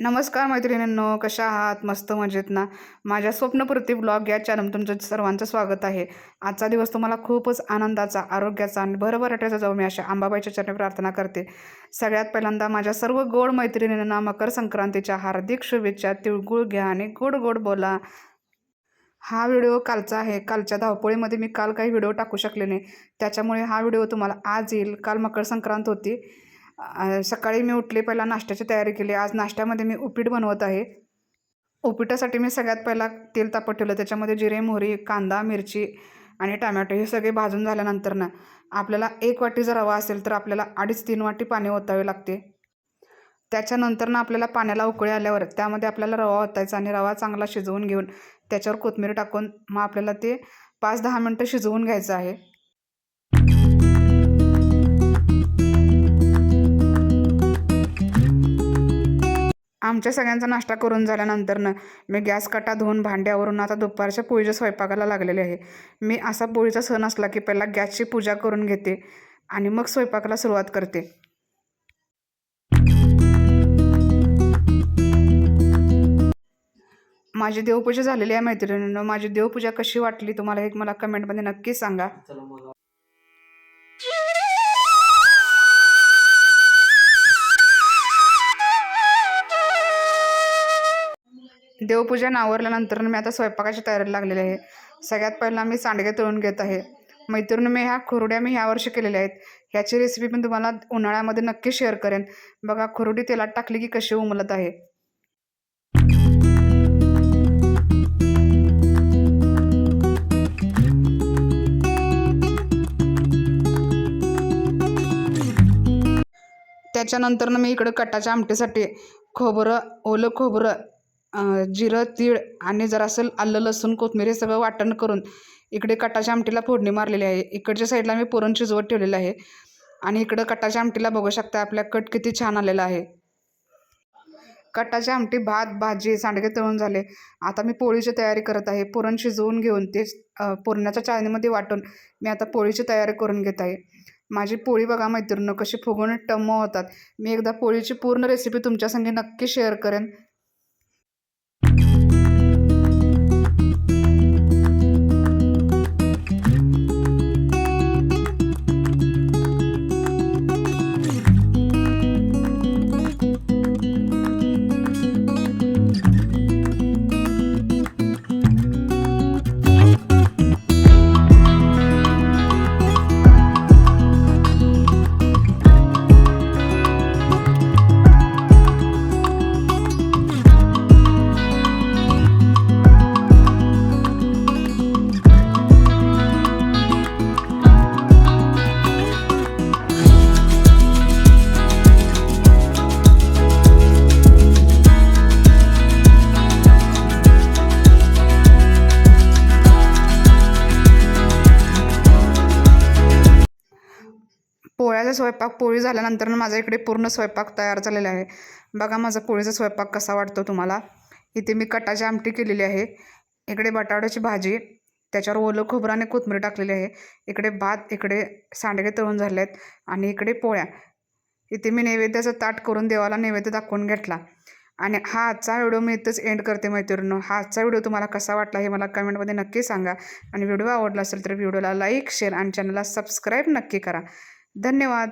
नमस्कार मैत्रिणींनो कशा आहात? मस्त मजेत ना? माझ्या स्वप्नपूर्ती ब्लॉग या चॅनल तुमचं सर्वांचं स्वागत आहे. आजचा दिवस तुम्हाला खूपच आनंदाचा आरोग्याचा आणि भरभराट्याचा जाऊ मी अशा अंबाबाईच्या चरणी प्रार्थना करते. सगळ्यात पहिल्यांदा माझ्या सर्व गोड मैत्रिणींना मकर संक्रांतीच्या हार्दिक शुभेच्छा तिळगुळ घ्या आणि गोड गोड बोला. हा व्हिडिओ कालचा आहे. कालच्या धावपळीमध्ये मी काल काही व्हिडिओ टाकू शकले नाही. त्याच्यामुळे हा व्हिडिओ तुम्हाला आज येईल. काल मकर संक्रांत होती. सकाळी मी उठले पहिला नाश्त्याची तयारी केली. आज नाश्त्यामध्ये मी उपीट बनवत आहे. उपीटासाठी मी सगळ्यात पहिला तेल तापत ठेवलं. त्याच्यामध्ये जिरे मोहरी कांदा मिरची आणि टमॅटो हे सगळे भाजून झाल्यानंतर ना आपल्याला एक वाटी जर रवा असेल तर आपल्याला अडीच तीन वाटी पाणी ओतावे लागते. त्याच्यानंतर ना आपल्याला पाण्याला उकळी आल्यावर त्यामध्ये आपल्याला रवा ओतायचा आणि रवा चांगला शिजवून घेऊन त्याच्यावर कोथमीर टाकून मग आपल्याला ते पाच दहा मिनटं शिजवून घ्यायचं आहे. आमच्या सगळ्यांचा नाश्ता करून झाल्यानंतर ना मी गॅस कटा धुवून भांड्यावरून आता दुपारच्या पोळीच्या स्वयंपाकाला लागलेले आहे. मी असा पोळीचा सण असला की पहिला गॅसची पूजा करून घेते आणि मग स्वयंपाकाला सुरुवात करते. माझी देवपूजा झालेली आहे मैत्रिणींनो. माझी देवपूजा कशी वाटली तुम्हाला एक मला कमेंटमध्ये नक्की सांगा. देवपूजन आवरल्यानंतर मी आता स्वयंपाकाची तयारी लागलेली आहे. सगळ्यात पहिला मी सांडगे तळून घेत आहे. मैत्रिणी मी ह्या खुरड्या मी ह्या वर्षी केलेल्या आहेत. ह्याची रेसिपी पण तुम्हाला उन्हाळ्यामध्ये नक्की शेअर करेन. बघा खुरडी तेलात टाकली की कशी उमलत आहे. त्याच्यानंतर मी इकडं कटाच्या आमटीसाठी खोबरं ओलं खोबरं जिरं तीळ आणि जरासं आलं लसूण कोथमीर हे सगळं वाटण करून इकडे कटाच्या आमटीला फोडणी मारलेली आहे. इकडच्या साईडला मी पुरण शिजवत ठेवलेलं आहे. आणि इकडं कटाच्या आमटीला बघू शकता आपल्या कट किती छान आलेला आहे. कटाची आमटी भात भाजी सांडगे तळून झाले. आता मी पोळीची तयारी करत आहे. पुरण शिजवून घेऊन ते पुरणाच्या चाळणीमध्ये वाटून मी आता पोळीची तयारी करून घेत आहे. माझी पोळी बघा मैत्रिणी कशी फुगून टम्म होतात. मी एकदा पोळीची पूर्ण रेसिपी तुमच्यासंगे नक्की शेअर करेन. पोळ्याचा स्वयंपाक पोळी झाल्यानंतर माझा इकडे पूर्ण स्वयंपाक तयार झालेला आहे. बघा माझा पोळीचा स्वयंपाक कसा वाटतो तुम्हाला? इथे मी कटाची आमटी केलेली आहे. इकडे बटाट्याची भाजी त्याच्यावर ओलं खोबरं आणि कोथिंबीर टाकलेली आहे. इकडे भात इकडे सांडगे तळून झाले आहेत आणि इकडे पोळ्या. इथे मी नैवेद्याचं ताट करून देवाला नैवेद्य दाखवून घेतला. आणि हा आजचा व्हिडिओ मी इथंच एंड करते मैत्रिणींनो. हा आजचा व्हिडिओ तुम्हाला कसा वाटला हे मला कमेंटमध्ये नक्की सांगा. आणि व्हिडिओ आवडला असेल तर व्हिडिओला लाईक शेअर आणि चॅनलला सबस्क्राईब नक्की करा. धन्यवाद.